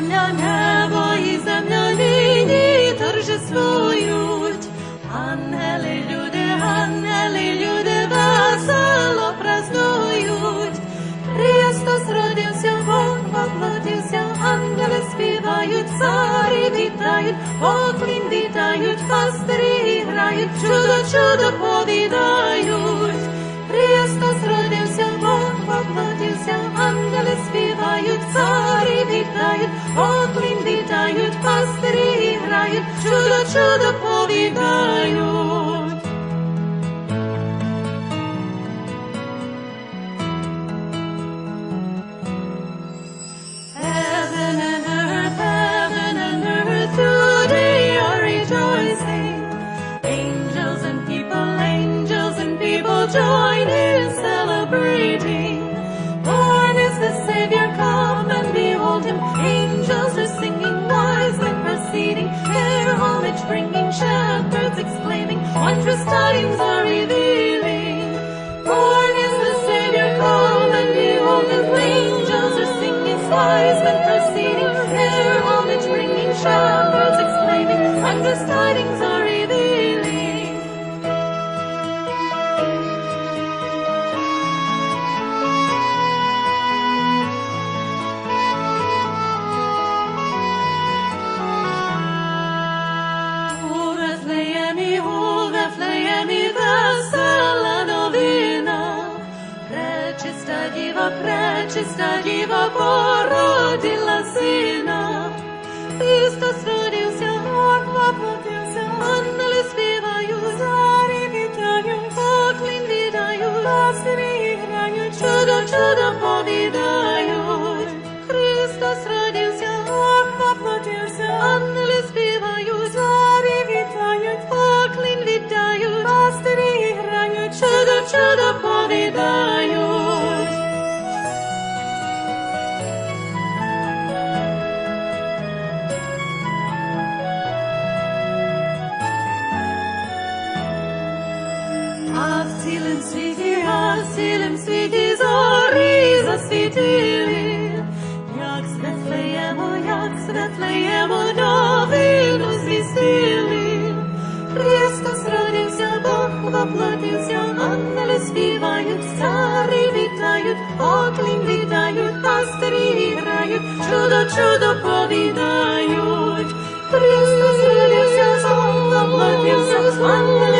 небо і земля нині торжествують. Ангели, люди, ангели, люди весело празднують. Христос родився, Бог воплотився, ангели співають, царі вітають, поклін вітають, пастирі грають, чудо, чудо повідають. to the Heaven and earth, heaven and earth today are rejoicing. Angels and people, angels and people join in celebrating. Born is the Savior, come and behold him. times породила сина. Христос родився, Бог воплотився, ангели співають, зарі вітають, поклін віддають, пастирі грають, чудо, чудо повідають. Христос родився, Бог воплотився, Цілім світі, а в цілім світі зорі засвітили, як светлеємо, як светлеємо новину звістили. Христос родився, Бог воплотився, ангели співають, цари вітають, поклін вітають, пастирі грають, чудо, чудо повідають. Христос родився, Бог воплотився, ангели